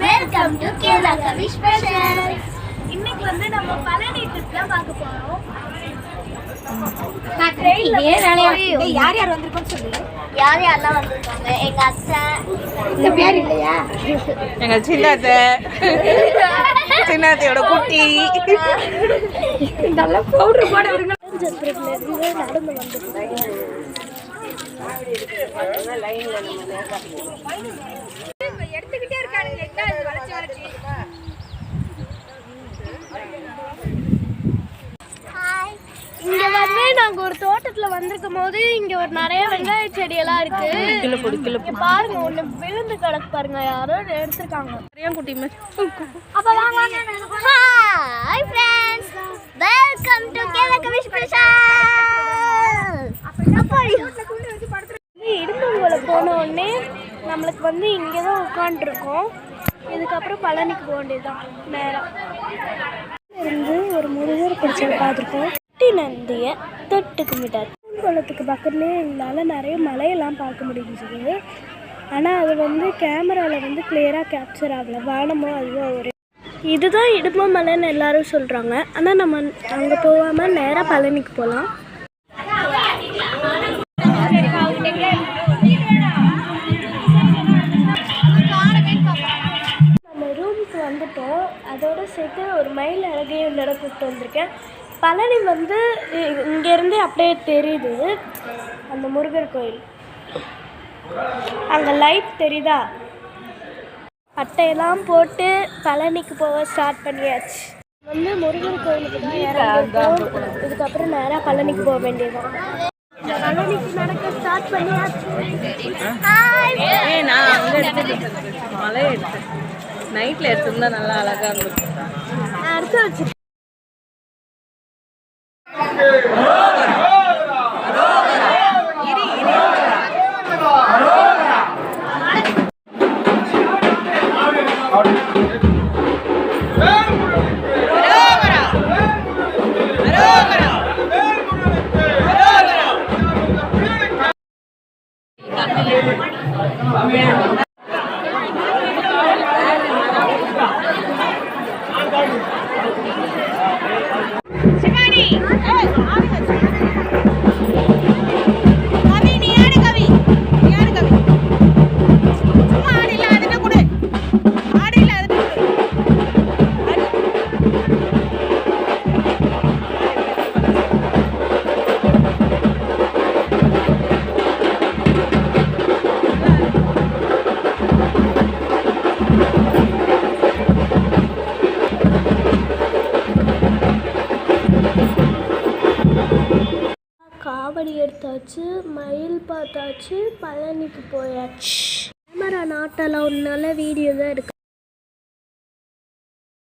Welcome to Kerala Kavi special இன்னைக்கு வந்து நம்ம பழனி ட்ரிப் தான் பார்க்க போறோம். யார் யார் வந்திருக்கோன்னு சொல்லு. யார் யாரெல்லாம் வந்திருக்காங்க? எங்க அத்தை இந்த பேர் இல்லையா? எங்க சின்னத்தை. சின்னத்தையோட குட்டி. நல்லா பவுடர் போட விடுங்க நடந்து வந்துருக்கோம் எடுத்துக்கிட்டே வந்து நாங்க ஒரு தோட்டத்துல வந்திருக்கும் போது இங்க ஒரு நிறைய வெங்காய செடியெல்லாம் இருக்கு. பாருங்க ஒண்ணு விழுந்து கிடக்கு பாருங்க. யாரோ எடுத்திருக்காங்க. குட்டி அப்ப வாங்க hi friends welcome to special அப்படி இடும்புகளை போன உடனே நம்மளுக்கு வந்து இங்கே தான் உட்காந்துருக்கோம் இதுக்கப்புறம் பழனிக்கு போக வேண்டியதுதான். நேரம் இருந்து ஒரு முருகர் பிடிச்சதை பார்த்துருக்கோம். குட்டி நந்தியை தொட்டு கும்பிட்டார் குளத்துக்கு பக்கத்துலேயே எங்களால் நிறைய மலையெல்லாம் பார்க்க முடிஞ்சுது. ஆனால் அது வந்து கேமராவில் வந்து கிளியராக கேப்சர் ஆகலை. வானமோ அதுவோ ஒரு இதுதான் இடும்ப மலைன்னு எல்லாரும் சொல்கிறாங்க ஆனால் நம்ம அங்கே போகாமல் நேராக பழனிக்கு போகலாம் நம்ம ரூமுக்கு வந்துட்டோம். அதோட சேர்த்து ஒரு மயில் அழகையும் கூப்பிட்டு வந்திருக்கேன். பழனி வந்து இங்கேருந்தே அப்படியே தெரியுது. அந்த முருகர் கோயில். அங்கே லைட் தெரியுதா? பட்டையெல்லாம் போட்டு பழனிக்கு போக ஸ்டார்ட் பண்ணியாச்சு. வந்து முருகர் கோயிலுக்கு தான் இறங்கிருக்கோம் இதுக்கப்புறம் நேராக பழனிக்கு போக வேண்டியதுதான். பழனிக்கு நடக்க ஸ்டார்ட் பண்ணியாச்சு. ஏ நான் அங்க எடுத்துட்டு மலை எடுத்தேன் நைட்ல எடுத்திருந்தா நல்லா அழகா இருந்திருக்கும். நான் அடுத்து வச்சு Hey! காவடி எடுத்தாச்சு மயில் பார்த்தாச்சு பழனிக்கு போயாச்சு. கேமரா நாட்டெல்லாம் ஒன்றால வீடியோ தான் எடுக்க